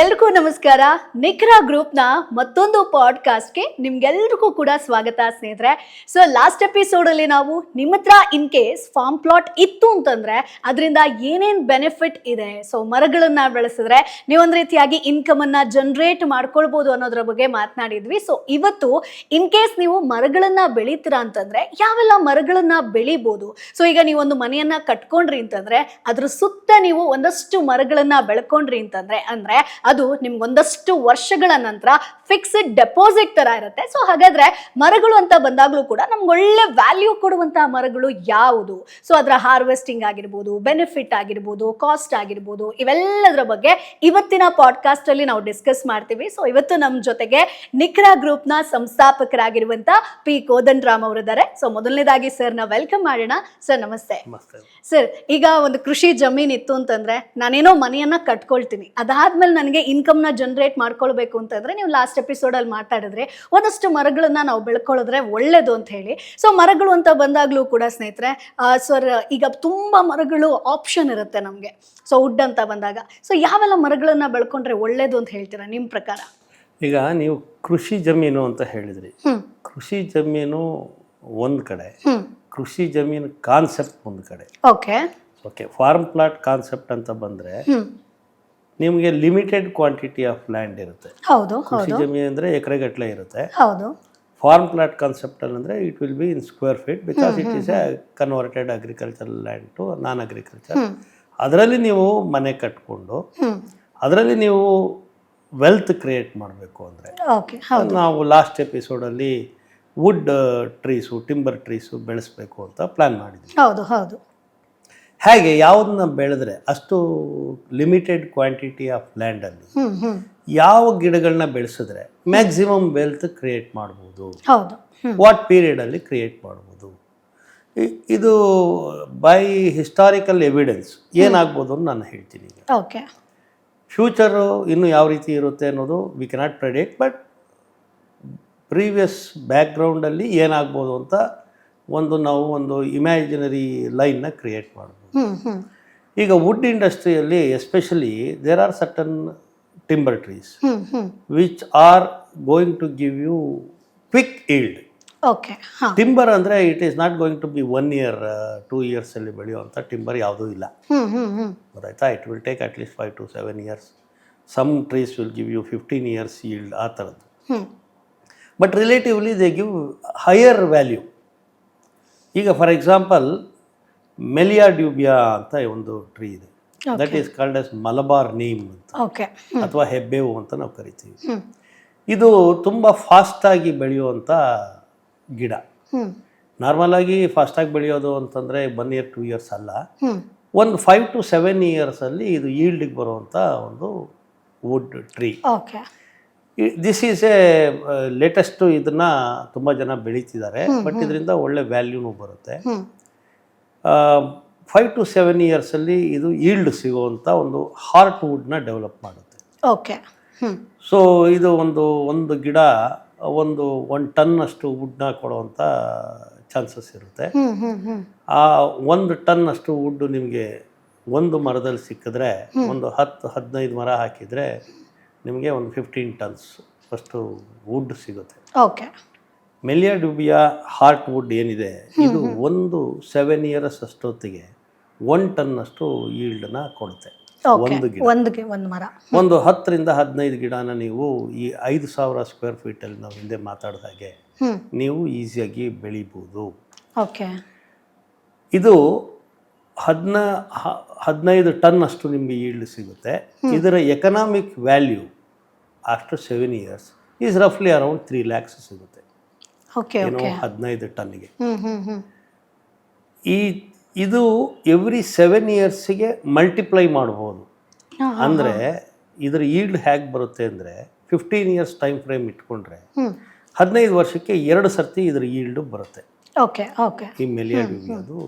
ಎಲ್ರಿಗೂ ನಮಸ್ಕಾರ. ನಿಖರಾ ಗ್ರೂಪ್ನ ಮತ್ತೊಂದು ಪಾಡ್ಕಾಸ್ಟ್ಗೆ ನಿಮ್ಗೆಲ್ರಿಗೂ ಕೂಡ ಸ್ವಾಗತ ಸ್ನೇಹಿತರೆ. ಸೊ ಲಾಸ್ಟ್ ಎಪಿಸೋಡಲ್ಲಿ ನಾವು ನಿಮ್ಮ ಹತ್ರ ಇನ್ ಕೇಸ್ ಫಾರ್ಮ್ ಪ್ಲಾಟ್ ಇತ್ತು ಅಂತಂದ್ರೆ, ಅದರಿಂದ ಏನೇನು ಬೆನಿಫಿಟ್ ಇದೆ? ಸೊ ಮರಗಳನ್ನ ಬೆಳೆಸಿದ್ರೆ ನೀವೊಂದು ರೀತಿಯಾಗಿ ಇನ್ಕಮನ್ನು ಜನರೇಟ್ ಮಾಡ್ಕೊಳ್ಬೋದು ಅನ್ನೋದ್ರ ಬಗ್ಗೆ ಮಾತನಾಡಿದ್ವಿ. ಸೊ ಇವತ್ತು ಇನ್ ಕೇಸ್ ನೀವು ಮರಗಳನ್ನ ಬೆಳೀತೀರಾ ಅಂತಂದ್ರೆ, ಯಾವೆಲ್ಲ ಮರಗಳನ್ನ ಬೆಳಿಬೋದು? ಸೊ ಈಗ ನೀವೊಂದು ಮನೆಯನ್ನ ಕಟ್ಕೊಂಡ್ರಿ ಅಂತಂದ್ರೆ, ಅದ್ರ ಸುತ್ತ ನೀವು ಒಂದಷ್ಟು ಮರಗಳನ್ನ ಬೆಳ್ಕೊಂಡ್ರಿ ಅಂತಂದ್ರೆ, ಅಂದ್ರೆ ಅದು ನಿಮ್ಗೊಂದಷ್ಟು ವರ್ಷಗಳ ನಂತರ ಫಿಕ್ಸ್ಡ್ ಡೆಪಾಸಿಟ್ ತರ ಇರುತ್ತೆ. ಸೊ ಹಾಗಾದ್ರೆ ಮರಗಳು ಅಂತ ಬಂದಾಗ್ಲೂ ಕೂಡ ನಮ್ಗೆ ಒಳ್ಳೆ ವ್ಯಾಲ್ಯೂ ಕೊಡುವಂತಹ ಮರಗಳು ಯಾವುದು? ಸೊ ಅದರ ಹಾರ್ವೆಸ್ಟಿಂಗ್ ಆಗಿರ್ಬೋದು ಬೆನಿಫಿಟ್ ಆಗಿರ್ಬೋದು ಕಾಸ್ಟ್ ಆಗಿರ್ಬೋದು ಇವೆಲ್ಲದರ ಬಗ್ಗೆ ಇವತ್ತಿನ ಪಾಡ್ಕಾಸ್ಟ್ ಅಲ್ಲಿ ನಾವು ಡಿಸ್ಕಸ್ ಮಾಡ್ತೀವಿ. ಸೊ ಇವತ್ತು ನಮ್ಮ ಜೊತೆಗೆ ನಿಖರಾ ಗ್ರೂಪ್ನ ಸಂಸ್ಥಾಪಕರಾಗಿರುವಂತ ಪಿ ಕೋದನ್ ರಾಮ್ ಅವರಿದ್ದಾರೆ. ಸೊ ಮೊದಲನೇದಾಗಿ ಸರ್ನ ವೆಲ್ಕಮ್ ಮಾಡೋಣ. ಸರ್ ನಮಸ್ತೆ. ಸರ್ ಈಗ ಒಂದು ಕೃಷಿ ಜಮೀನ್ ಇತ್ತು ಅಂತಂದ್ರೆ ನಾನೇನೋ ಮನೆಯನ್ನ ಕಟ್ಕೊಳ್ತೀನಿ. ಅದಾದ್ಮೇಲೆ ನನಗೆ ಇನ್ಕಮ್ನ ಜನರೇಟ್ ಮಾಡ್ಕೊಳ್ಬೇಕು ಅಂತಂದ್ರೆ ನೀವು ಲಾಸ್ಟ್ ಎಪಿಸೋಡ್ ಅಲ್ಲಿ ಮಾತಾಡಿದ್ರೆ ಒಂದಷ್ಟು ಮರಗಳನ್ನ ನಾವು ಬೆಳ್ಕೊಳ್ಳೋದ್ರೆ ಒಳ್ಳೇದು ಅಂತ ಹೇಳಿ. ಸೊ ಮರಗಳು ಅಂತ ಬಂದಾಗ್ಲೂ ಕೂಡ ಸ್ನೇಹಿತರೆ ಸರ್ ಈಗ ತುಂಬಾ ಮರಗಳು ಆಪ್ಷನ್ ಇರುತ್ತೆ ನಮಗೆ. ಸೊ ವುಡ್ ಅಂತ ಬಂದಾಗ. ಸೊ ಯಾವೆಲ್ಲ ಮರಗಳನ್ನ ಬೆಳ್ಕೊಂಡ್ರೆ ಒಳ್ಳೇದು ಅಂತ ಹೇಳ್ತೀರಾ ನಿಮ್ಮ ಪ್ರಕಾರ? ಈಗ ನೀವು ಕೃಷಿ ಜಮೀನು ಅಂತ ಹೇಳಿದ್ರಿ. ಕೃಷಿ ಜಮೀನು ಒಂದು ಕಡೆ. ಕೃಷಿ ಜಮೀನು ಕಾನ್ಸೆಪ್ಟ್ ಒಂದು ಕಡೆ. Okay okay farm plot concept ಅಂತ ಬಂದರೆ ನಿಮಗೆ ಲಿಮಿಟೆಡ್ ಕ್ವಾಂಟಿಟಿ ಆಫ್ ಲ್ಯಾಂಡ್ ಇರುತ್ತೆ. ಹೌದು ಕೃಷಿ ಜಮೀನು ಅಂದರೆ ಎಕರೆಗಟ್ಟಲೆ ಇರುತ್ತೆ. ಹೌದು. ಫಾರ್ಮ್ ಪ್ಲಾಟ್ ಕಾನ್ಸೆಪ್ಟ್ ಅಂದರೆ it will be in square feet because it is a converted agriculture land to non agriculture ಅದರಲ್ಲಿ ನೀವು ಮನೆ ಕಟ್ಕೊಂಡು ಅದರಲ್ಲಿ ನೀವು ವೆಲ್ತ್ ಕ್ರಿಯೇಟ್ ಮಾಡಬೇಕು ಅಂದರೆ ನಾವು ಲಾಸ್ಟ್ ಎಪಿಸೋಡಲ್ಲಿ ವುಡ್ ಟ್ರೀಸು ಟಿಂಬರ್ ಟ್ರೀಸು ಬೆಳೆಸಬೇಕು ಅಂತ ಪ್ಲ್ಯಾನ್ ಮಾಡಿದ್ವಿ. ಹೌದು ಹೌದು. ಹೇಗೆ ಯಾವುದನ್ನ ಬೆಳೆದ್ರೆ ಅಷ್ಟು ಲಿಮಿಟೆಡ್ ಕ್ವಾಂಟಿಟಿ ಆಫ್ ಲ್ಯಾಂಡಲ್ಲಿ ಯಾವ ಗಿಡಗಳನ್ನ ಬೆಳೆಸಿದ್ರೆ ಮ್ಯಾಕ್ಸಿಮಮ್ ವೆಲ್ತ್ ಕ್ರಿಯೇಟ್ ಮಾಡ್ಬೋದು. ವಾಟ್ ಪೀರಿಯಡಲ್ಲಿ ಕ್ರಿಯೇಟ್ ಮಾಡ್ಬೋದು. ಇದು ಬೈ ಹಿಸ್ಟಾರಿಕಲ್ ಎವಿಡೆನ್ಸ್ ಏನಾಗ್ಬೋದು ಅಂತ ನಾನು ಹೇಳ್ತೀನಿ ಓಕೆ ಫ್ಯೂಚರು ಇನ್ನು ಯಾವ ರೀತಿ ಇರುತ್ತೆ ಅನ್ನೋದು we cannot predict but previous ಬ್ಯಾಕ್ಗ್ರೌಂಡಲ್ಲಿ ಏನಾಗ್ಬೋದು ಅಂತ ಒಂದು ನಾವು ಒಂದು ಇಮ್ಯಾಜಿನರಿ ಲೈನ್ನ ಕ್ರಿಯೇಟ್ ಮಾಡ್ಬೋದು. ಈಗ ವುಡ್ ಇಂಡಸ್ಟ್ರಿಯಲ್ಲಿ especially there are certain timber trees which are going to give you quick yield okay timber ಅಂದರೆ it is not going to be one year two ಇಯರ್ಸಲ್ಲಿ ಬೆಳೆಯುವಂಥ ಟಿಂಬರ್ ಯಾವುದೂ ಇಲ್ಲ. ಗೊತ್ತಾಯ್ತಾ? It will take at least five to seven years some trees will give you fifteen years yield ಆ ಥರದ್ದು. But relatively they give higher value ಈಗ for example Melia dubia ಅಂತ ಒಂದು tree ಇದೆ. That is called as Malabar neem ಅಂತ. Okay ಅಥವಾ ಹೆಬ್ಬೇವು ಅಂತ ನಾವು ಕರಿತೀವಿ. ಇದು ತುಂಬ ಫಾಸ್ಟಾಗಿ ಬೆಳೆಯುವಂಥ ಗಿಡ. ನಾರ್ಮಲಾಗಿ ಫಾಸ್ಟಾಗಿ ಬೆಳೆಯೋದು ಅಂತಂದರೆ ಒನ್ ಇಯರ್ ಟೂ ಇಯರ್ಸ್ ಅಲ್ಲ. ಒಂದು ಫೈವ್ ಟು ಸೆವೆನ್ ಇಯರ್ಸಲ್ಲಿ ಇದು ಈಲ್ಡಿಗೆ ಬರುವಂಥ ಒಂದು wood tree okay this is a latest ಇದನ್ನು ತುಂಬ ಜನ ಬೆಳೀತಿದ್ದಾರೆ. ಬಟ್ ಇದರಿಂದ ಒಳ್ಳೆ ವ್ಯಾಲ್ಯೂನು ಬರುತ್ತೆ. ಫೈವ್ ಟು ಸೆವೆನ್ ಇಯರ್ಸಲ್ಲಿ ಇದು ಈಲ್ಡ್ ಸಿಗುವಂಥ ಒಂದು ಹಾರ್ಟ್ ವುಡ್ನ ಡೆವಲಪ್ ಮಾಡುತ್ತೆ. ಓಕೆ ಸೊ ಇದು ಒಂದು ಒಂದು ಗಿಡ ಒಂದು ಒನ್ ಟನ್ನಷ್ಟು ವುಡ್ನ ಕೊಡುವಂಥ ಚಾನ್ಸಸ್ ಇರುತ್ತೆ. ಆ ಒಂದು ಟನ್ ಅಷ್ಟು ವುಡ್ ನಿಮಗೆ ಒಂದು ಮರದಲ್ಲಿ ಸಿಕ್ಕಿದ್ರೆ ಒಂದು ಹತ್ತು ಹದಿನೈದು ಮರ ಹಾಕಿದರೆ ನಿಮಗೆ ಒಂದು ಫಿಫ್ಟೀನ್ ಟನ್ಸ್ ಅಷ್ಟು ವುಡ್ ಸಿಗುತ್ತೆ. Okay Melia dubia heart wood ಏನಿದೆ ಇದು ಒಂದು ಸೆವೆನ್ ಇಯರ್ಸ್ ಅಷ್ಟೊತ್ತಿಗೆ ಒನ್ ಟನ್ ಅಷ್ಟು ಈಲ್ಡ್ನ ಕೊಡುತ್ತೆ. ಒಂದು ಗಿಡ. ಒಂದ್ ಮರ. ಒಂದು ಹತ್ತರಿಂದ ಹದಿನೈದು ಗಿಡನ ನೀವು ಈ ಐದು ಸಾವಿರ ಸ್ಕ್ವೇರ್ ಫೀಟಲ್ಲಿ ನಾವು ಹಿಂದೆ ಮಾತಾಡಿದ ಹಾಗೆ ನೀವು ಈಸಿಯಾಗಿ ಬೆಳಿಬೋದು. ಓಕೆ ಇದು ಹದಿನ ಹದಿನೈದು ಟನ್ ಅಷ್ಟು ನಿಮಗೆ ಈಲ್ಡ್ ಸಿಗುತ್ತೆ. ಇದರ economic value after seven years is ರಫ್ಲಿ around three lakhs ಸಿಗುತ್ತೆ. ಏನು ಹದಿನೈದು ಟನ್ನಿಗೆ. ಈ ಇದು ಎವ್ರಿ ಸೆವೆನ್ ಇಯರ್ಸಿಗೆ ಮಲ್ಟಿಪ್ಲೈ ಮಾಡ್ಬೋದು. ಅಂದರೆ ಇದರ ಈಲ್ಡ್ ಹೇಗೆ ಬರುತ್ತೆ ಅಂದರೆ ಫಿಫ್ಟೀನ್ ಇಯರ್ಸ್ ಟೈಮ್ ಫ್ರೇಮ್ ಇಟ್ಕೊಂಡ್ರೆ ಹದಿನೈದು ವರ್ಷಕ್ಕೆ ಎರಡು ಸರ್ತಿ ಇದರ ಈಲ್ಡು ಬರುತ್ತೆ. Okay okay. ಈ ಮೆಲಿಯಾ ಅದು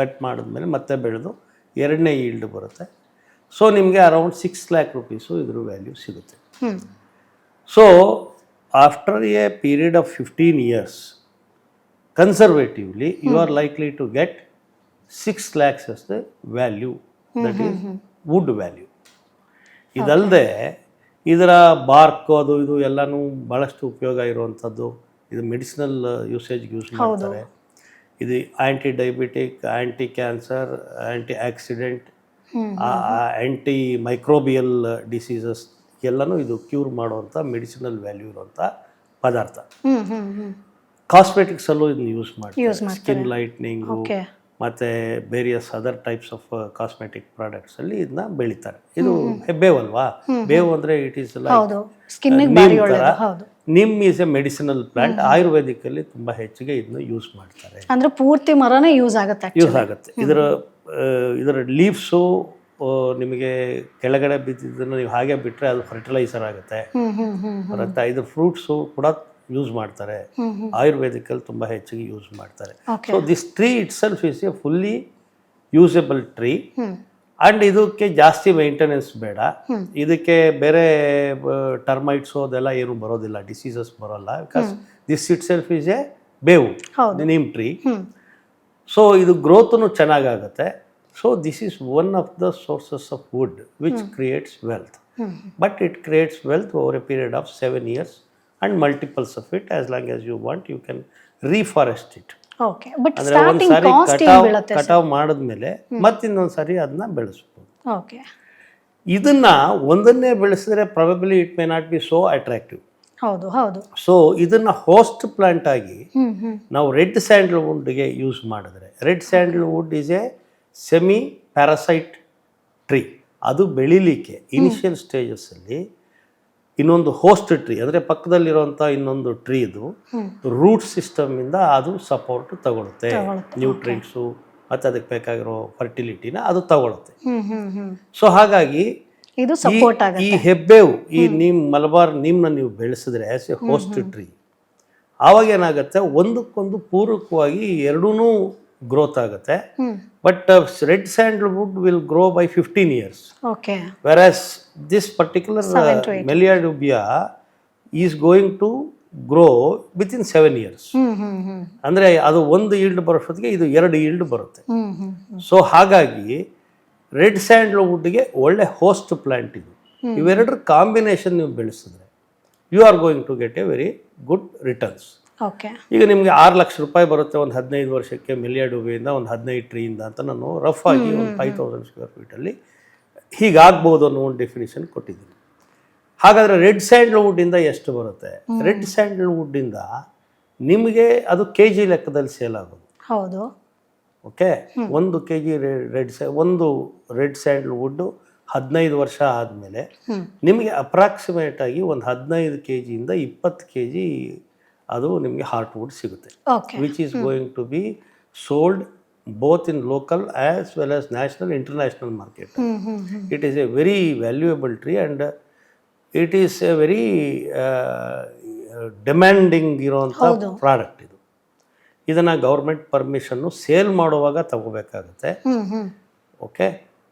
ಕಟ್ ಮಾಡಿದ್ಮೇಲೆ ಮತ್ತೆ ಬೆಳೆದು ಎರಡನೇ ಈಲ್ಡ್ ಬರುತ್ತೆ. ಸೊ ನಿಮಗೆ ಅರೌಂಡ್ ಸಿಕ್ಸ್ ಲ್ಯಾಕ್ ರುಪೀಸು ಇದ್ರ ವ್ಯಾಲ್ಯೂ ಸಿಗುತ್ತೆ. After a period of fifteen years conservatively you are likely to get six lakhs as the value that is wood value ಇದಲ್ಲದೆ ಇದರ ಬಾರ್ಕ್ ಅದು ಇದು ಎಲ್ಲನೂ ಭಾಳಷ್ಟು ಉಪಯೋಗ ಇರುವಂಥದ್ದು. ಇದು ಮೆಡಿಸಿನಲ್ ಯೂಸೇಜ್ಗೆ ಯೂಸ್ ಮಾಡ್ತಾರೆ. ಇದು anti diabetic anti cancer anti oxidant anti microbial diseases ಎಲ್ಲನೂ ಇದು ಕ್ಯೂರ್ ಮಾಡುವಂಥ ಮೆಡಿಸಿನಲ್ ವ್ಯಾಲ್ಯೂ ಇರುವಂಥ ಪದಾರ್ಥ. ಕಾಸ್ಮೆಟಿಕ್ಸಲ್ಲೂ ಇದನ್ನ ಯೂಸ್ ಮಾಡ್ತಾರೆ. ಸ್ಕಿನ್ ಲೈಟ್ನಿಂಗು ಮತ್ತು various other types of cosmetic ಪ್ರಾಡಕ್ಟ್ಸಲ್ಲಿ ಇದನ್ನ ಬೆಳಿತಾರೆ. ಇದು ಬೇವಲ್ವಾ ಬೇವು ಅಂದರೆ it is neem is a medicinal plant ಆಯುರ್ವೇದಿಕಲ್ಲಿ ತುಂಬಾ ಹೆಚ್ಚಿಗೆ ಇದನ್ನ ಯೂಸ್ ಮಾಡ್ತಾರೆ. ಅಂದ್ರೆ ಪೂರ್ತಿ ಮರನೇ ಯೂಸ್ ಆಗುತ್ತೆ ಯೂಸ್ ಆಗುತ್ತೆ. ಇದರ ಇದರ ಲೀವ್ಸು ನಿಮಗೆ ಕೆಳಗಡೆ ಬಿದ್ದಿದ್ದನ್ನು ನೀವು ಹಾಗೆ ಬಿಟ್ಟರೆ ಅದು ಫರ್ಟಿಲೈಸರ್ ಆಗುತ್ತೆ. ಬರುತ್ತೆ ಇದು ಫ್ರೂಟ್ಸು ಕೂಡ ಯೂಸ್ ಮಾಡ್ತಾರೆ. ಆಯುರ್ವೇದಿಕಲ್ಲಿ ತುಂಬ ಹೆಚ್ಚಿಗೆ ಯೂಸ್ ಮಾಡ್ತಾರೆ. So this tree itself is a fully usable tree and ಇದಕ್ಕೆ ಜಾಸ್ತಿ ಮೇಂಟೆನೆನ್ಸ್ ಬೇಡ. ಇದಕ್ಕೆ ಬೇರೆ ಟರ್ಮೈಟ್ಸು ಅದೆಲ್ಲ ಏನು ಬರೋದಿಲ್ಲ ಡಿಸೀಸಸ್ ಬರೋಲ್ಲ. Because this itself is a ಬೇವು ನಿಮ್ ಟ್ರೀ ಸೊ ಇದು ಗ್ರೋತ್ನು ಚೆನ್ನಾಗಾಗುತ್ತೆ. So this is one of the sources of wood which creates wealth but it creates wealth over a period of seven years and multiples of it as long as you want you can reforest it okay but ಅಂದರೆ starting sorry cost ಏನ್ ಕಟಾವ್ ಬೀಳುತ್ತೆ ಕಟಾವ್ ಮಾಡಿದ್ಮೇಲೆ ಮತ್ತಿನ್ನೊಂದು ಸಾರಿ ಅದನ್ನ ಬೆಳೆಸ್ಬೋದು. Okay ಇದನ್ನ ಒಂದನ್ನೇ ಬೆಳೆಸಿದ್ರೆ probably it may not be so attractive ಹೌದು ಹೌದು. ಸೊ ಇದನ್ನ ಹೋಸ್ಟ್ ಪ್ಲಾಂಟ್ ಆಗಿ ಹ್ಮ್ ಹ್ಮ್. ನಾವು ರೆಡ್ ಸ್ಯಾಂಡಲ್ವುಡ್ಗೆ ಯೂಸ್ ಮಾಡಿದ್ರೆ red sandalwood is a semi parasite tree ಅದು ಬೆಳಿಲಿಕ್ಕೆ ಇನಿಷಿಯಲ್ ಸ್ಟೇಜಸ್ಸಲ್ಲಿ ಇನ್ನೊಂದು ಹೋಸ್ಟ್ ಟ್ರೀ ಅಂದರೆ ಪಕ್ಕದಲ್ಲಿರುವಂಥ ಇನ್ನೊಂದು ಟ್ರೀ ಇದು. ರೂಟ್ ಸಿಸ್ಟಮಿಂದ ಅದು ಸಪೋರ್ಟ್ ತಗೊಳುತ್ತೆ. ನ್ಯೂಟ್ರಿಯೆಂಟ್ಸು ಮತ್ತು ಅದಕ್ಕೆ ಬೇಕಾಗಿರೋ ಫರ್ಟಿಲಿಟಿನ ಅದು ತಗೊಳುತ್ತೆ. ಸೊ ಹಾಗಾಗಿ ಇದು ಸಪೋರ್ಟ್ ಈ ಹೆಬ್ಬೇವು ಈ ನೀಮ್ ಮಲಬಾರ್ ನೀಮ್ನ ನೀವು ಬೆಳೆಸಿದ್ರೆ ಆಸ್ ಎ ಹೋಸ್ಟ್ ಟ್ರೀ ಆವಾಗ ಏನಾಗುತ್ತೆ ಒಂದಕ್ಕೊಂದು ಪೂರಕವಾಗಿ ಎರಡೂ ಗ್ರೋತ್ ಆಗುತ್ತೆ. But red sandalwood will grow by fifteen years okay as this particular. Melia dubia is going to grow within seven years ಅಂದರೆ ಅದು ಒಂದು ಈಲ್ಡ್ ಬರೋಷ್ಟೊತ್ತಿಗೆ ಇದು ಎರಡು ಈಲ್ಡ್ ಬರುತ್ತೆ. ಸೊ ಹಾಗಾಗಿ ರೆಡ್ ಸ್ಯಾಂಡಲ್ವುಡ್ಗೆ ಒಳ್ಳೆ ಹೋಸ್ಟ್ ಪ್ಲ್ಯಾಂಟ್ ಇದು. ಇವೆರಡರ ಕಾಂಬಿನೇಷನ್ ನೀವು ಬೆಳೆಸಿದ್ರೆ you are going to get a very good returns ಈಗ ನಿಮಗೆ ಆರು ಲಕ್ಷ ರೂಪಾಯಿ ಬರುತ್ತೆ ಒಂದು ಹದಿನೈದು ವರ್ಷಕ್ಕೆ ಮಿಲಿಯಾಡುಬೆಯಿಂದ ಒಂದು ಹದಿನೈದು ಟ್ರೀಯಿಂದ ಅಂತ ನಾನು ರಫ್ ಆಗಿ ಒಂದು ಫೈವ್ ತೌಸಂಡ್ ಸ್ಕ್ವೇರ್ ಫೀಟಲ್ಲಿ ಹೀಗಾಗ್ಬೋದು ಅನ್ನೋ ಒಂದು ಡೆಫಿನೇಷನ್ ಕೊಟ್ಟಿದ್ದೀನಿ. ಹಾಗಾದರೆ ರೆಡ್ ಸ್ಯಾಂಡಲ್ವುಡ್ಡಿಂದ ಎಷ್ಟು ಬರುತ್ತೆ? ರೆಡ್ ಸ್ಯಾಂಡಲ್ವುಡ್ಡಿಂದ ನಿಮಗೆ ಅದು ಕೆ ಜಿ ಲೆಕ್ಕದಲ್ಲಿ ಸೇಲ್ ಆಗೋದು. ಹೌದು. ಓಕೆ? ಒಂದು ಕೆ ಜಿ ರೆಡ್ ಸ್ಯಾ ಒಂದು ರೆಡ್ ಸ್ಯಾಂಡಲ್ವುಡ್ಡು ಹದಿನೈದು ವರ್ಷ ಆದಮೇಲೆ ನಿಮಗೆ ಅಪ್ರಾಕ್ಸಿಮೇಟ್ ಆಗಿ ಒಂದು ಹದಿನೈದು ಕೆ ಜಿಯಿಂದ ಇಪ್ಪತ್ತು ಕೆ ಜಿ ಅದು ನಿಮಗೆ ಹಾರ್ಟ್ ವುಡ್ ಸಿಗುತ್ತೆ which is going to be sold both in local as well as national international market it is a very valuable tree and it is a very demanding ಇರೋವಂಥ. Product ಇದು. ಇದನ್ನು government permission sale ಮಾಡುವಾಗ ತಗೋಬೇಕಾಗುತ್ತೆ. Okay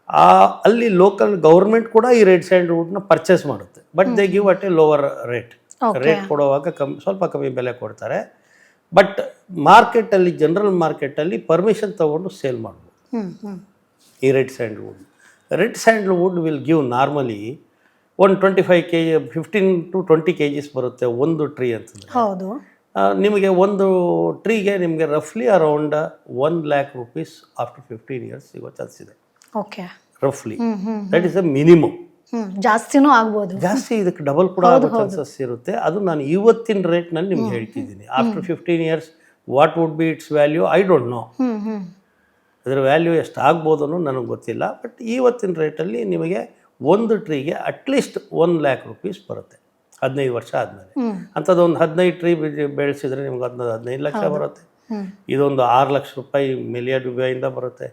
ಆ ಅಲ್ಲಿ local government ಕೂಡ ಈ red sand ವುಡ್ನ purchase ಮಾಡುತ್ತೆ. But they give at a lower rate. Rate ಕೊಡುವಾಗ ಕಮ್ಮಿ ಸ್ವಲ್ಪ ಕಮ್ಮಿ ಬೆಲೆ ಕೊಡ್ತಾರೆ. ಬಟ್ ಮಾರ್ಕೆಟಲ್ಲಿ ಜನರಲ್ ಮಾರ್ಕೆಟಲ್ಲಿ ಪರ್ಮಿಷನ್ ತಗೊಂಡು ಸೇಲ್ ಮಾಡ್ಬೋದು. ಈ red sandalwood red sandalwood will give normally one twenty five K G fifteen to twenty K Gs ಬರುತ್ತೆ ಒಂದು ಟ್ರೀ ಅಂತಂದರೆ. ಹೌದು. ನಿಮಗೆ ಒಂದು ಟ್ರೀಗೆ ನಿಮಗೆ ರಫ್ಲಿ around one lakh rupees after fifteen years ಸಿಗೋ ಚಾನ್ಸ್ ಇದೆ. ಓಕೆ ರಫ್ಲಿ ದಟ್ ಇಸ್ ಅ ಮಿನಿಮಮ್ ಜಾಸ್ತಿನೂ ಆಗ್ಬೋದು. ಜಾಸ್ತಿ ಇದಕ್ಕೆ ಡಬಲ್ ಕೂಡ ಆಗೋ ಚಾನ್ಸಸ್ ಇರುತ್ತೆ. ಅದು ನಾನು ಇವತ್ತಿನ ರೇಟ್ನಲ್ಲಿ ನಿಮ್ಗೆ ಹೇಳ್ತಿದ್ದೀನಿ. After fifteen years what would be its value I don't know ಅದರ ವ್ಯಾಲ್ಯೂ ಎಷ್ಟು ಆಗ್ಬೋದು ಅನ್ನೋ ನನಗೆ ಗೊತ್ತಿಲ್ಲ. ಬಟ್ ಇವತ್ತಿನ ರೇಟಲ್ಲಿ ನಿಮಗೆ ಒಂದು ಟ್ರೀಗೆ at least one lakh rupees ಬರುತ್ತೆ. ಹದಿನೈದು ವರ್ಷ ಆದಮೇಲೆ. ಅಂತದೊಂದು ಅಂಥದ್ದು ಒಂದು ಹದಿನೈದು ಟ್ರೀ ಬೆಳೆಸಿದ್ರೆ ನಿಮ್ಗೆ ಹದಿನೈದು ಹದಿನೈದು ಲಕ್ಷ ಬರುತ್ತೆ. ಇದೊಂದು ಆರು ಲಕ್ಷ ರೂಪಾಯಿ ಮಿಲಿಯನ್ ರೂಪಾಯಿಂದ ಬರುತ್ತೆ.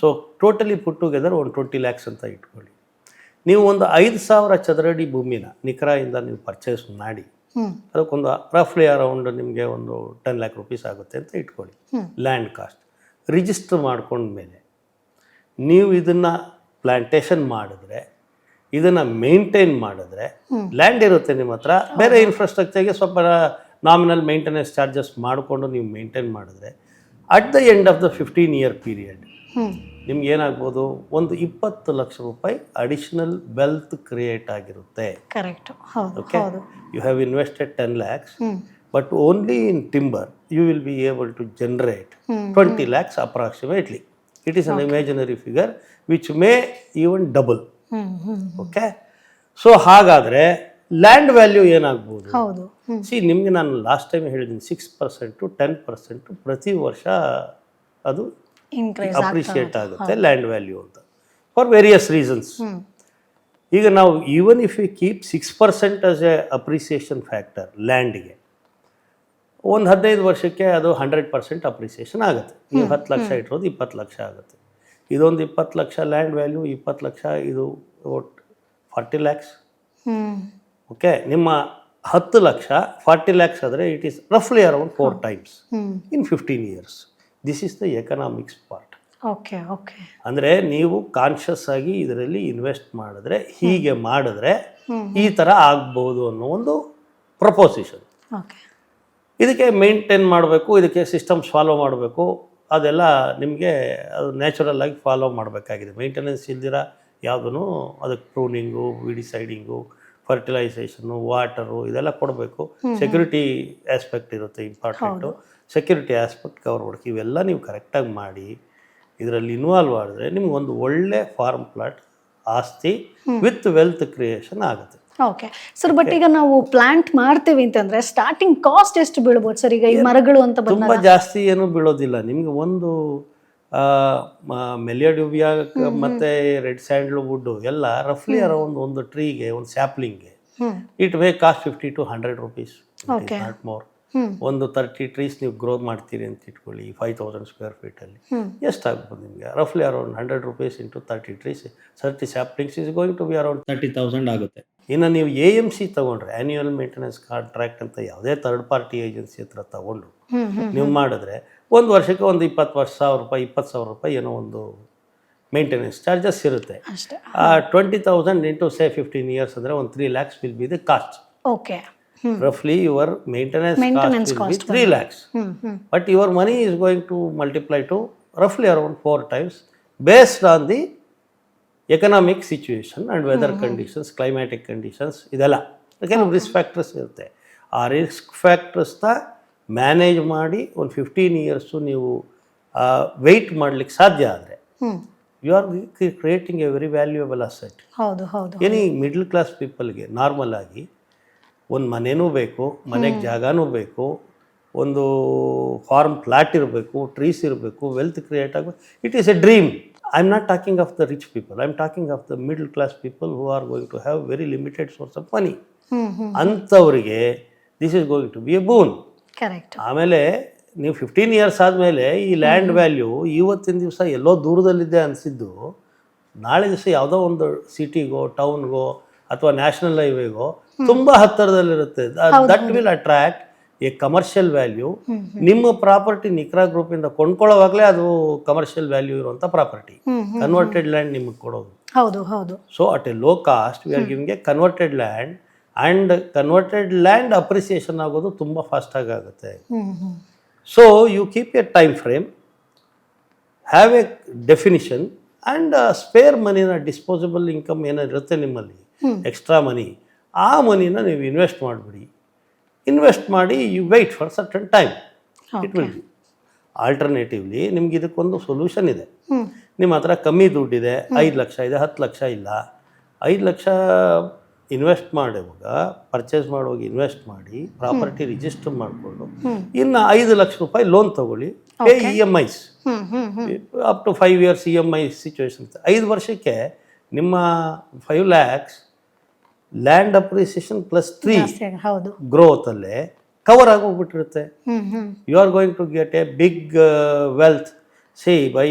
ಸೊ ಟೋಟಲಿ ಪುಟ್ ಟುಗೆದರ್ ಒಂದು ಟ್ವೆಂಟಿ ಲ್ಯಾಕ್ಸ್ ಅಂತ ಇಟ್ಕೊಳ್ಳಿ. ನೀವು ಒಂದು ಐದು ಸಾವಿರ ಚದರಡಿ ಭೂಮಿನ ನಿಖರಾಯಿಂದ ನೀವು ಪರ್ಚೇಸ್ ಮಾಡಿ ಅದಕ್ಕೊಂದು ರಫ್ಲಿ ಅರೌಂಡ್ ನಿಮಗೆ ಒಂದು ಟೆನ್ ಲ್ಯಾಕ್ ರುಪೀಸ್ ಆಗುತ್ತೆ ಅಂತ ಇಟ್ಕೊಳ್ಳಿ. ಲ್ಯಾಂಡ್ ಕಾಸ್ಟ್ ರಿಜಿಸ್ಟರ್ ಮಾಡ್ಕೊಂಡ್ಮೇಲೆ ನೀವು ಇದನ್ನು ಪ್ಲಾಂಟೇಶನ್ ಮಾಡಿದ್ರೆ ಇದನ್ನು ಮೇಂಟೈನ್ ಮಾಡಿದ್ರೆ ಲ್ಯಾಂಡ್ ಇರುತ್ತೆ ನಿಮ್ಮ ಹತ್ರ. ಬೇರೆ ಇನ್ಫ್ರಾಸ್ಟ್ರಕ್ಚರ್ಗೆ ಸ್ವಲ್ಪ ನಾಮಿನಲ್ ಮೇಂಟೆನೆನ್ಸ್ ಚಾರ್ಜಸ್ ಮಾಡಿಕೊಂಡು ನೀವು ಮೇಂಟೈನ್ ಮಾಡಿದ್ರೆ at the end of the fifteen year period ನಿಮ್ಗೆ ಏನಾಗ್ಬೋದು ಒಂದು ಇಪ್ಪತ್ತು ಲಕ್ಷ ರೂಪಾಯಿ ಅಡಿಷನಲ್ ವೆಲ್ತ್ ಕ್ರಿಯೇಟ್ ಆಗಿರುತ್ತೆ. Correct okay you have invested ten lakhs but only in timber you will be able to generate. Twenty lakhs approximately it is an imaginary figure which may even double okay so ಹಾಗಾದರೆ land value ಏನಾಗ್ಬೋದು? See ನಿಮಗೆ ನಾನು last time ಹೇಳಿದ್ದೀನಿ six percent ten percent ಪ್ರತಿ ವರ್ಷ ಅದು appreciate ಆಗುತ್ತೆ land value ಅಂತ. ಫಾರ್ ವೇರಿಯಸ್ ರೀಸನ್ಸ್ ಈಗ ನಾವು even if you keep six percent as a appreciation factor ಲ್ಯಾಂಡ್ಗೆ ಒಂದು ಹದಿನೈದು ವರ್ಷಕ್ಕೆ ಅದು ಹಂಡ್ರೆಡ್ ಪರ್ಸೆಂಟ್ ಅಪ್ರಿಸಿಯೇಷನ್ ಆಗುತ್ತೆ. ನೀವು ಹತ್ತು ಲಕ್ಷ ಇಟ್ಟಿರೋದು ಇಪ್ಪತ್ತು ಲಕ್ಷ ಆಗುತ್ತೆ. ಇದೊಂದು ಇಪ್ಪತ್ತು ಲಕ್ಷ ಲ್ಯಾಂಡ್ ವ್ಯಾಲ್ಯೂ ಇಪ್ಪತ್ತು ಲಕ್ಷ ಇದು ಫಾರ್ಟಿ ಲ್ಯಾಕ್ಸ್ ಓಕೆ ನಿಮ್ಮ ಹತ್ತು ಲಕ್ಷ ಫಾರ್ಟಿ ಲ್ಯಾಕ್ಸ್ ಆದರೆ it is ರಫ್ಲಿ around four times in fifteen years this is the economics part okay okay ಅಂದರೆ ನೀವು ಕಾನ್ಷಿಯಸ್ ಆಗಿ ಇದರಲ್ಲಿ ಇನ್ವೆಸ್ಟ್ ಮಾಡಿದ್ರೆ ಹೀಗೆ ಮಾಡಿದ್ರೆ. ಈ ಥರ ಆಗ್ಬೋದು ಅನ್ನೋ ಒಂದು ಪ್ರಪೋಸಿಷನ್ ಓಕೆ ಇದಕ್ಕೆ ಮೇಂಟೈನ್ ಮಾಡಬೇಕು ಇದಕ್ಕೆ ಸಿಸ್ಟಮ್ಸ್ ಫಾಲೋ ಮಾಡಬೇಕು ಅದೆಲ್ಲ ನಿಮಗೆ ಅದು ನ್ಯಾಚುರಲ್ ಆಗಿ ಫಾಲೋ ಮಾಡಬೇಕಾಗಿದೆ. ಮೇಂಟೆನೆನ್ಸ್ ಇಲ್ದಿರ ಯಾವುದೂ ಅದಕ್ಕೆ ಪ್ರೂನಿಂಗು ವಿಡಿಸೈಡಿಂಗು ಫರ್ಟಿಲೈಸೇಷನ್ನು ವಾಟರು ಇದೆಲ್ಲ ಕೊಡಬೇಕು. ಸೆಕ್ಯೂರಿಟಿ ಆಸ್ಪೆಕ್ಟ್ ಇರುತ್ತೆ ಇಂಪಾರ್ಟೆಂಟು ಸೆಕ್ಯೂರಿಟಿ ಆಸ್ಪೆಕ್ಟ್ ಕವರ್ ಮಾಡಬೇಕು ಇವೆಲ್ಲ ನೀವು ಕರೆಕ್ಟಾಗಿ ಮಾಡಿ ಇದರಲ್ಲಿ ಇನ್ವಾಲ್ವ್ ಮಾಡಿದ್ರೆ ನಿಮ್ಗೊಂದು ಒಳ್ಳೆ ಫಾರ್ಮ್ ಪ್ಲಾಟ್ ಆಸ್ತಿ ವಿತ್ ವೆಲ್ತ್ ಕ್ರಿಯೇಷನ್ ಆಗುತ್ತೆ. ಓಕೆ ಸರ್ ಬಟ್ ಈಗ ನಾವು ಪ್ಲಾಂಟ್ ಮಾಡ್ತೀವಿ ಅಂತಂದ್ರೆ ಸ್ಟಾರ್ಟಿಂಗ್ ಕಾಸ್ಟ್ ಎಷ್ಟು ಬೀಳ್ಬೋದು ಸರ್ ಈಗ ಈ ಮರಗಳು ಅಂತ ತುಂಬ ಜಾಸ್ತಿ ಏನು ಬೀಳೋದಿಲ್ಲ. ನಿಮ್ಗೆ ಒಂದು ಮೆಲಿಯಡ್ಯೂಬಿಯಾ ಮತ್ತೆ ರೆಡ್ ಸ್ಯಾಂಡ್ಲ್ವುಡ್ಡು ಎಲ್ಲ ರಫ್ಲಿ ಅರೌಂಡ್ ಒಂದು ಟ್ರೀಗೆ ಒಂದು ಸ್ಯಾಪ್ಲಿಂಗ್ಗೆ it may cost fifty to hundred rupees. Not more ಒಂದು ತರ್ಟಿ ಟ್ರೀಸ್ ನೀವು ಗ್ರೋ ಮಾಡ್ತೀರಿ ಅಂತ ಇಟ್ಕೊಳ್ಳಿ ಫೈವ್ ತೌಸಂಡ್ ಸ್ಕ್ವೇರ್ ಫೀಟಲ್ಲಿ ಎಷ್ಟಾಗ್ಬೋದು ನಿಮಗೆ? ರಫ್ಲಿ around hundred rupees into thirty trees thirty saplings is going to be around thirty thousand ಆಗುತ್ತೆ. ಇನ್ನು ನೀವು ಎ ಎಂ ಸಿ ತೊಗೊಂಡ್ರೆ ಆ್ಯನ್ಯುಯಲ್ ಮೇಂಟೆನೆನ್ಸ್ ಕಾಂಟ್ರಾಕ್ಟ್ ಅಂತ ಯಾವುದೇ ಥರ್ಡ್ ಪಾರ್ಟಿ ಏಜೆನ್ಸಿ ಹತ್ರ ತಗೊಂಡು ನೀವು ಮಾಡಿದ್ರೆ ಒಂದು ವರ್ಷಕ್ಕೆ ಒಂದು ಇಪ್ಪತ್ತು ವರ್ಷ ಸಾವಿರ ರೂಪಾಯಿ ಇಪ್ಪತ್ತು ಸಾವಿರ ರೂಪಾಯಿ ಏನೋ ಒಂದು ಮೇಂಟೆನೆನ್ಸ್ ಚಾರ್ಜಸ್ ಇರುತ್ತೆ. ಅಷ್ಟೇ. Twenty thousand into say fifteen years ಅಂದರೆ ಒಂದು three lakhs will be the cost okay ರಫ್ಲಿ your maintenance Maintenance cost, will be cost. Three lakhs hmm hmm but your money is going to multiply to roughly around 4 times based on the economic situation and weather conditions climatic conditions ಇದೆಲ್ಲ. ಕೆಲವು risk factors ಇರುತ್ತೆ. ಆ risk ಫ್ಯಾಕ್ಟರ್ಸ್ನ manage ಮಾಡಿ ಒಂದು fifteen years ನೀವು weight ಮಾಡಲಿಕ್ಕೆ ಸಾಧ್ಯ ಆದರೆ you are creating a very valuable asset ಹೌದು ಹೌದು ಎನಿ ಮಿಡ್ಲ್ ಕ್ಲಾಸ್ ಪೀಪಲ್ಗೆ ನಾರ್ಮಲ್ ಆಗಿ ಒಂದು ಮನೆನೂ ಬೇಕು ಮನೆಗೆ ಜಾಗನೂ ಬೇಕು ಒಂದು ಫಾರ್ಮ್ ಫ್ಲ್ಯಾಟ್ ಇರಬೇಕು ಟ್ರೀಸ್ ಇರಬೇಕು ವೆಲ್ತ್ ಕ್ರಿಯೇಟ್ ಆಗಬೇಕು. It is a dream I am not talking of the rich people I am talking of the middle class people who are going to have very limited source of money ಅಂಥವ್ರಿಗೆ this is going to be a boon correct ಆಮೇಲೆ ನೀವು fifteen years ಆದಮೇಲೆ ಈ land value ಇವತ್ತಿನ ದಿವಸ ಎಲ್ಲೋ ದೂರದಲ್ಲಿದೆ ಅನಿಸಿದ್ದು ನಾಳೆ ದಿವಸ ಯಾವುದೋ ಒಂದು ಸಿಟಿಗೋ ಟೌನ್ಗೋ ಅಥವಾ ನ್ಯಾಷನಲ್ ಹೈವೇಗೋ ತುಂಬ ಹತ್ತಿರದಲ್ಲಿರುತ್ತೆ. That will attract a commercial value ನಿಮ್ಮ ಪ್ರಾಪರ್ಟಿ ನಿಕ್ರಾ ಇಂದ ಕೊಂಡ್ಕೊಳ್ಳೋವಾಗಲೇ ಅದು ಕಮರ್ಷಿಯಲ್ ವ್ಯಾಲ್ಯೂ ಇರುವಂತ ಪ್ರಾಪರ್ಟಿ. ಕನ್ವರ್ಟೆಡ್ ಲ್ಯಾಂಡ್ ನಿಮಗೆ ಕೊಡೋದು. ಹೌದು ಹೌದು. So at a low cost we are giving a converted land and converted land appreciation ಆಗೋದು ತುಂಬ ಆಗಿ ಆಗುತ್ತೆ. So you keep a time frame have a definition and spare ಮನಿನ disposable income ಏನಿರುತ್ತೆ ನಿಮ್ಮಲ್ಲಿ. ಎಕ್ಸ್ಟ್ರಾ ಮನಿ ಆ ಮನಿನ ನೀವು ಇನ್ವೆಸ್ಟ್ ಮಾಡಿಬಿಡಿ. Invest ಮಾಡಿ you wait for certain time it will be alternatively ನಿಮ್ಗೆ ಇದಕ್ಕೊಂದು ಸೊಲ್ಯೂಷನ್ ಇದೆ. ನಿಮ್ಮ ಹತ್ರ ಕಮ್ಮಿ ದುಡ್ಡಿದೆ ಐದು ಲಕ್ಷ ಇದೆ ಹತ್ತು ಲಕ್ಷ ಇಲ್ಲ. ಐದು ಲಕ್ಷ ಇನ್ವೆಸ್ಟ್ ಮಾಡುವಾಗ ಪರ್ಚೇಸ್ ಮಾಡುವಾಗ ಇನ್ವೆಸ್ಟ್ ಮಾಡಿ ಪ್ರಾಪರ್ಟಿ ರಿಜಿಸ್ಟರ್ ಮಾಡಿಕೊಂಡು. ಇನ್ನು ಐದು ಲಕ್ಷ ರೂಪಾಯಿ ಲೋನ್ ತಗೊಳ್ಳಿ. Pay E M Is up to five years E M I situation ಐದು ವರ್ಷಕ್ಕೆ ನಿಮ್ಮ five lakhs land appreciation plus three growth ಅಲ್ಲಿ ಕವರ್ ಆಗಿ ಹೋಗ್ಬಿಟ್ಟಿರುತ್ತೆ you are going to get a big wealth see by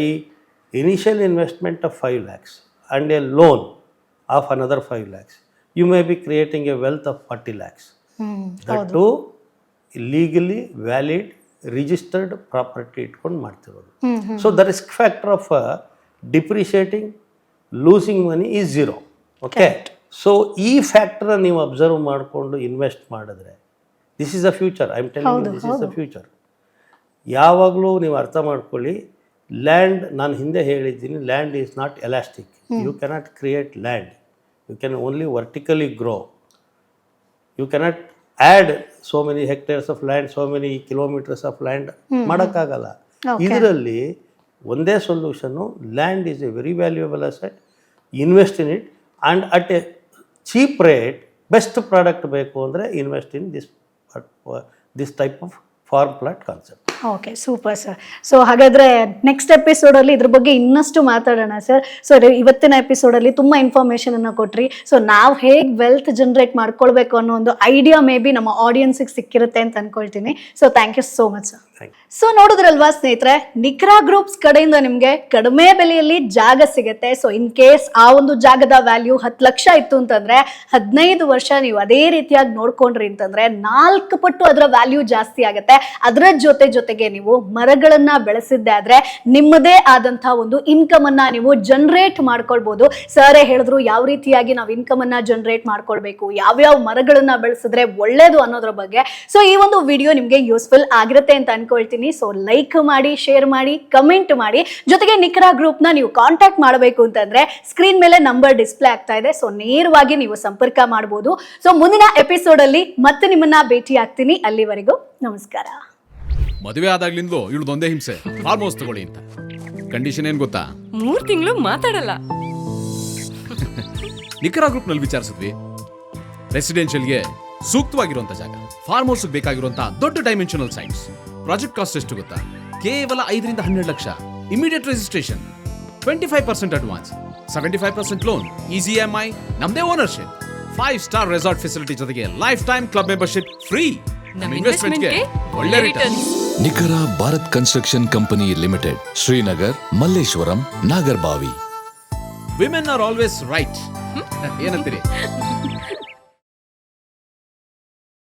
initial investment of five lakhs and a loan of another five lakhs you may be creating a wealth of forty lakhs that legally valid registered property ಇಟ್ಕೊಂಡು ಮಾಡ್ತಿರೋದು. So the risk factor of depreciating losing money is zero okay so ಈ factor ನೀವು observe ಮಾಡಿಕೊಂಡು invest ಮಾಡಿದ್ರೆ this is a future I am telling this is a future ಯಾವಾಗಲೂ ನೀವು ಅರ್ಥ ಮಾಡ್ಕೊಳ್ಳಿ ಲ್ಯಾಂಡ್ ನಾನು ಹಿಂದೆ ಹೇಳಿದ್ದೀನಿ land is not elastic you cannot create land you can only vertically grow you cannot add so many hectares of land so many kilometers of land ಮಾಡೋಕ್ಕಾಗಲ್ಲ. ಇದರಲ್ಲಿ ಒಂದೇ solution land is a very valuable asset invest in it and at a cheap rate best product ಬೇಕು ಅಂದರೆ invest in this this type of farm plot concept okay super sir so ಹಾಗಾದರೆ next ಎಪಿಸೋಡಲ್ಲಿ ಇದ್ರ ಬಗ್ಗೆ ಇನ್ನಷ್ಟು ಮಾತಾಡೋಣ sir so ಇವತ್ತಿನ ಎಪಿಸೋಡಲ್ಲಿ ತುಂಬ ಇನ್ಫಾರ್ಮೇಷನನ್ನು ಕೊಟ್ರಿ. ಸೊ ನಾವು ಹೇಗೆ ವೆಲ್ತ್ ಜನ್ರೇಟ್ ಮಾಡ್ಕೊಳ್ಬೇಕು ಅನ್ನೋ ಒಂದು ಐಡಿಯಾ ಮೇ ಬಿ ನಮ್ಮ ಆಡಿಯನ್ಸಿಗೆ ಸಿಕ್ಕಿರುತ್ತೆ ಅಂತ ಅಂದ್ಕೊಳ್ತೀನಿ so thank you so much sir so ನೋಡಿದ್ರಲ್ವಾ ಸ್ನೇಹಿತರೆ ನಿಕ್ರಾ ಗ್ರೂಪ್ಸ್ ಕಡೆಯಿಂದ ನಿಮಗೆ ಕಡಿಮೆ ಬೆಲೆಯಲ್ಲಿ ಜಾಗ ಸಿಗುತ್ತೆ. ಸೊ ಇನ್ ಕೇಸ್ ಆ ಒಂದು ಜಾಗದ ವ್ಯಾಲ್ಯೂ ಹತ್ತು ಲಕ್ಷ ಇತ್ತು ಅಂತಂದ್ರೆ, ಹದಿನೈದು ವರ್ಷ ನೀವು ಅದೇ ರೀತಿಯಾಗಿ ನೋಡ್ಕೊಂಡ್ರಿ ಅಂತಂದ್ರೆ, ನಾಲ್ಕು ಪಟ್ಟು ಅದರ ವ್ಯಾಲ್ಯೂ ಜಾಸ್ತಿ ಆಗುತ್ತೆ. ಅದರ ಜೊತೆ ಜೊತೆಗೆ ನೀವು ಮರಗಳನ್ನ ಬೆಳೆಸಿದ್ದೆ ಆದ್ರೆ, ನಿಮ್ಮದೇ ಆದಂತಹ ಒಂದು ಇನ್ಕಮ್ ಅನ್ನ ನೀವು ಜನರೇಟ್ ಮಾಡ್ಕೊಳ್ಬಹುದು ಸರೇ ಹೇಳಿದ್ರು, ಯಾವ ರೀತಿಯಾಗಿ ನಾವು ಇನ್ಕಮ್ ಅನ್ನ ಜನರೇಟ್ ಮಾಡ್ಕೊಳ್ಬೇಕು? ಯಾವ್ಯಾವ ಮರಗಳನ್ನ ಬೆಳೆಸಿದ್ರೆ ಒಳ್ಳೇದು ಅನ್ನೋದ್ರ ಬಗ್ಗೆ. ಸೊ ಈ ಒಂದು ವಿಡಿಯೋ ನಿಮ್ಗೆ ಯೂಸ್ಫುಲ್ ಆಗಿರುತ್ತೆ ಅಂತ ಅನ್ಕೊಳ್ತೀನಿ ಸೊ ಲೈಕ್ ಮಾಡಿ ಶೇರ್ ಮಾಡಿ ಕಮೆಂಟ್ ಮಾಡಿ. ಜೊತೆಗೆ ನಿಖರಾ ಗ್ರೂಪ್ನ ನೀವು ಕಾಂಟ್ಯಾಕ್ಟ್ ಮಾಡಬೇಕು ಅಂತಂದ್ರೆ ಸ್ಕ್ರೀನ್ ಮೇಲೆ ನಂಬರ್ ಡಿಸ್ಪ್ಲೇ ಆಗ್ತಾ ಇದೆ. ಸೊ ನೇರವಾಗಿ ನೀವು ಸಂಪರ್ಕ ಮಾಡಬಹುದು ಸೊ ಮುಂದಿನ ಎಪಿಸೋಡ್ ಅಲ್ಲಿ ಮತ್ತೆ ನಿಮ್ಮನ್ನ ಭೇಟಿ ಆಗ್ತೀನಿ. ಅಲ್ಲಿವರೆಗೂ ನಮಸ್ಕಾರ. ಮದುವೆ ಆದಾಗ್ಲಿಂದಲೂ ಇಳಿದೊಂದೇ ಹಿಂಸೆ. ಆಲ್ಮೋಸ್ಟ್ ತಗೊಳ್ಳಿ ಅಂತ. ಕಂಡೀಷನ್ ಏನ್ ಗೊತ್ತಾ? ಮೂರ್ ತಿಂಗಳು ಮಾತಾಡಲ್ಲ. ನಿಖರ ಗ್ರೂಪ್ನಲ್ಲಿ ವಿಚಾರಿಸಿದ್ವಿ. ರೆಸಿಡೆನ್ಷಿಯಲ್ಗೆ ಸೂಕ್ತವಾಗಿರುವಂತ ಜಾಗ ಫಾರ್ಮ್ ಹೌಸ್ ಬೇಕಾಗಿರುವಂತಹ ದೊಡ್ಡ ಡೈಮೆನ್ಷನಲ್ ಸೈಟ್ಸ್ ಪ್ರಾಜೆಕ್ಟ್ ಕಾಸ್ಟ್ ಎಷ್ಟು ಗೊತ್ತಾ? ಕೇವಲ ಐದರಿಂದ ಹನ್ನೆರಡು lakh. Immediate registration twenty five percent advance seventy five percent loan easy M I ನಮ್ದೇ ownership five star resort facility ಜೊತೆಗೆ lifetime club membership free ನಮ್ಮ ಇನ್ವೆಸ್ಟ್ಮೆಂಟ್ಗೆ ಇನ್ವೆಸ್ಟ್ಮೆಂಟ್ಗೆ ಒಳ್ಳೆ return Nikhara Bharat construction company limited Srinagar Malleshwaram Nagarbhavi. Women are always right ಏನಂತೀರಿ?